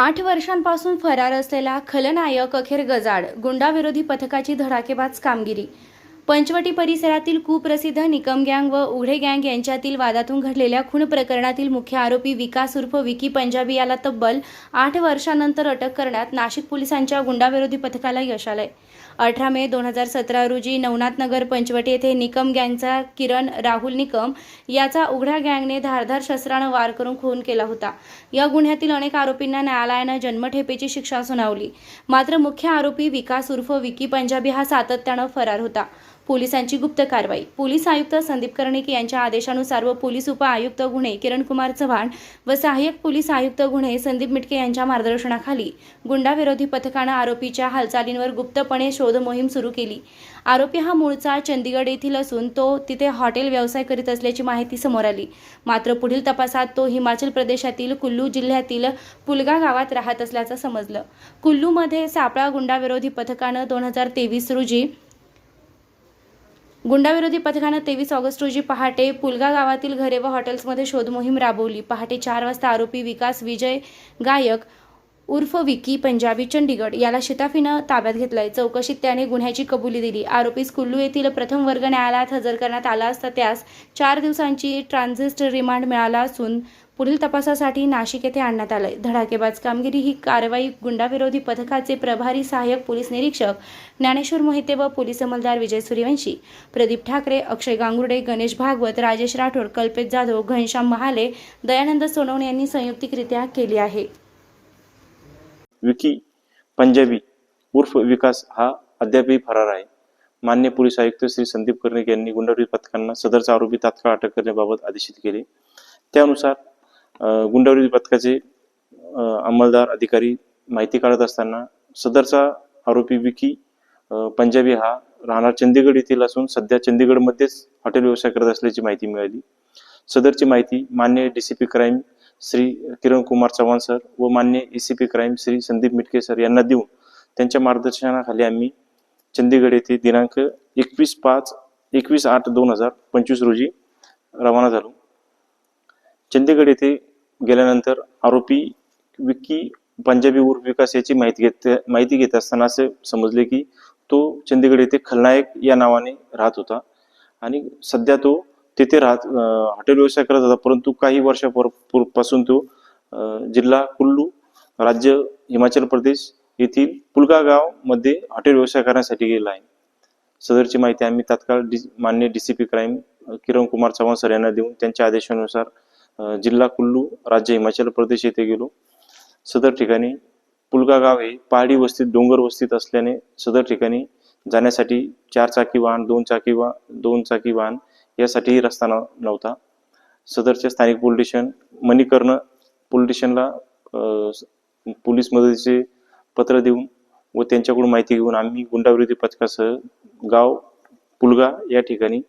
आठ वर्षांपासून फरार असलेला खलनायक अखेर गजाड गुंडाविरोधी पथकाची धडाकेबाज कामगिरी पंचवटी परिसरातील कुप्रसिद्ध निकम गँग व उघडे गँग यांच्यातील वादातून घडलेल्या खून प्रकरणातील मुख्य आरोपी विकास उर्फ विकी पंजाबी याला तब्बल आठ वर्षानंतर अटक करण्यात नाशिक पोलिसांच्या गुंडाविरोधी पथकाला यश आलंय. अठरा मे दोन हजार सतरा रोजी नवनाथनगर पंचवटी येथे निकम गँगचा किरण राहुल निकम याचा उघड्या गँगने धारधार शस्त्रानं वार करून खून केला होता. या गुन्ह्यातील अनेक आरोपींना न्यायालयानं जन्मठेपेची शिक्षा सुनावली. मात्र मुख्य आरोपी विकास उर्फ विकी पंजाबी हा सातत्यानं फरार होता. पोलिसांची गुप्त कारवाई. पोलीस आयुक्त संदीप कर्णिक यांच्या आदेशानुसार व पोलीस उप आयुक्त गुन्हे किरणकुमार चव्हाण व सहाय्यक पोलीस आयुक्त गुन्हे संदीप मिटके यांच्या मार्गदर्शनाखाली गुंडाविरोधी पथकानं आरोपीच्या हालचालींवर गुप्तपणे शोध मोहीम सुरू केली. आरोपी हा मूळचा चंदीगड येथील असून तो तिथे हॉटेल व्यवसाय करीत असल्याची माहिती समोर आली. मात्र पुढील तपासात तो हिमाचल प्रदेशातील कुल्लू जिल्ह्यातील पुलगा गावात राहत असल्याचं समजलं. कुल्लूमध्ये सापळा गुंडाविरोधी पथकानं दोन हजार तेवीस रोजी गुंडाविरोधी पथकानं तेवीस ऑगस्ट रोजी पहाटे पुलगा गावातील घरे व हॉटेल्समध्ये शोधमोहीम राबवली. पहाटे चार वाजता आरोपी विकास विजय गायक उर्फ विकी पंजाबी चंडीगड याला शिताफीनं ताब्यात घेतलंय. चौकशीत त्याने गुन्ह्याची कबुली दिली. आरोपीस कुल्लू येथील प्रथम वर्ग न्यायालयात हजर करण्यात आला असता त्यास चार दिवसांची ट्रान्झिस्ट रिमांड मिळाला असून पुढील तपासासाठी नाशिक येथे आणण्यात आलंय. धडाकेबाज कामगिरी ही कारवाई गुंडाविरोधी पथकाचे प्रभारी सहाय्यक पोलीस निरीक्षक ज्ञानेश्वर मोहिते व पोलीस अंमलदार विजय सूर्यवंशी प्रदीप ठाकरे अक्षय गांगुर्डे गणेश भागवत राजेश राठोड कल्पेश जाधव घनश्याम महाले दयानंद सोनवणे यांनी संयुक्तिकरित्या केली आहे. विकी पंजाबी उर्फ विकास हा अद्यापही फरार आहे. मान्य पोलीस आयुक्त श्री संदीप कर्णिक यांनी गुंडाविरोधी पथकांना सदरचा आरोपी तात्काळ अटक करण्याबाबत आदेशित केले. त्यानुसार गुंडावरील पथकाचे अंमलदार अधिकारी माहिती काढत असताना सदरचा आरोपी विकी पंजाबी हा राहणार चंदीगड येथील असून सध्या चंदीगडमध्येच हॉटेल व्यवसाय करत असल्याची माहिती मिळाली. सदरची माहिती मान्य DCP crime Shri Kiran Kumar Chavan sir व मान्य ACP crime Shri Sandeep Mitke sir यांना देऊन त्यांच्या मार्गदर्शनाखाली आम्ही चंदीगड येथे दिनांक एकवीस पाच एकवीस आठ दोन हजार पंचवीस रोजी रवाना झालो. चंदीगड येथे गेल्यानंतर आरोपी विक्की पंजाबी उर्फ विकास याची माहिती घेत माहिती घेत असताना असे समजले की तो चंदीगड येथे खलनायक या नावाने राहत होता. आणि सध्या तो तेथे राहत हॉटेल व्यवसाय करत होता परंतु काही वर्षापासून तो जिल्हा कुल्लू राज्य हिमाचल प्रदेश येथील पुलगा गावमध्ये हॉटेल व्यवसाय करण्यासाठी गेला आहे. सदरची माहिती आम्ही तात्काळ डी मान्य P crime Kiran Kumar Chavan sir यांना देऊन त्यांच्या आदेशानुसार जिल्हा कुल्लू राज्य हिमाचल प्रदेश येथे गेलो. सदर ठिकाणी पुलगा गाव हे पहाडी वस्तीत डोंगर वस्तीत असल्याने सदर ठिकाणी जाण्यासाठी चार चाकी वाहन दोन चाकी वा दोन चाकी वाहन यासाठीही रस्ता नव्हता. सदरच्या स्थानिक पोलीस स्टेशन मणिकर्ण पोलीस स्टेशनला पोलीस मदतीचे पत्र देऊन व त्यांच्याकडून माहिती घेऊन आम्ही गुंडाविरोधी पथकासह गाव पुलगा या ठिकाणी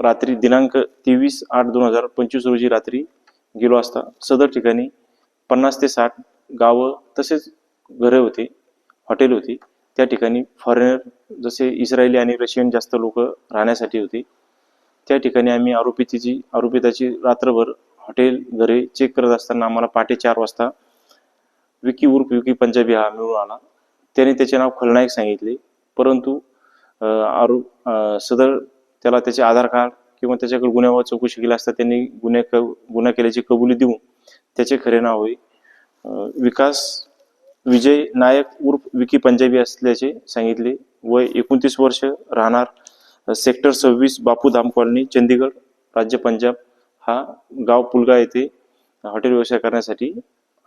रात्री दिनांक तेवीस आठ दोन हजार पंचवीस रोजी रात्री गेलो असता. सदर ठिकाणी पन्नास ते साठ गावं तसेच घरे होते हॉटेल होती. त्या ठिकाणी फॉरेनर जसे इस्रायली आणि रशियन जास्त लोक राहण्यासाठी होते. त्या ठिकाणी आम्ही आरोपितीची आरोपिताची रात्रभर हॉटेल घरे चेक करत असताना आम्हाला पहाटे चार वाजता विकी उर्फ विकी पंजाबी हा मिळून आला. त्याने त्याचे नाव खलनायक सांगितले. परंतु आरो आरोप सदर त्याला त्याचे आधार कार्ड किंवा त्याच्याकडे गुन्ह्यावर चौकशी केली असता त्यांनी गुन्हे गुन्हा केल्याची कबुली देऊन त्याचे खरे नाव होई विकास विजय नायक उर्फ विकी पंजाबी असल्याचे सांगितले. वय एकोणतीस वर्ष राहणार. सेक्टर सव्वीस बापूधाम कॉलनी चंदीगड राज्य पंजाब. हा गाव पुलगा येथे हॉटेल व्यवसाय करण्यासाठी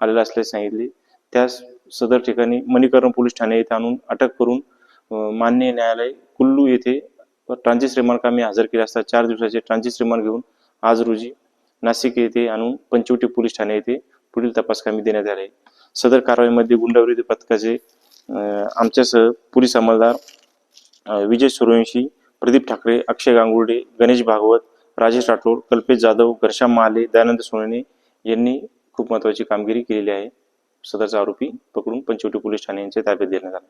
आलेला असल्याचे सांगितले. त्यास सदर ठिकाणी मणिकरण पोलीस ठाणे येथे आणून अटक करून मान्य न्यायालय कुल्लू येथे ट्रान्झिस रिमार्क आम्ही हजर केले असता चार दिवसाचे ट्रान्झिस रिमार्क घेऊन आज रोजी नाशिक येथे आणून पंचवटी पोलीस ठाणे येथे पुढील तपास कामी देण्यात आले. सदर कारवाईमध्ये गुंडाविरोधी पथकाचे आमच्यासह पोलीस अंमलदार विजय सूर्यवंशी प्रदीप ठाकरे अक्षय गांगुर्डे गणेश भागवत राजेश राठोड कल्पेश जाधव घर्षा महाले दयानंद सोनवणे यांनी खूप महत्वाची कामगिरी केलेली आहे. सदरचा आरोपी पकडून पंचवटी पोलीस ठाणे यांच्या ताब्यात देण्यात आला.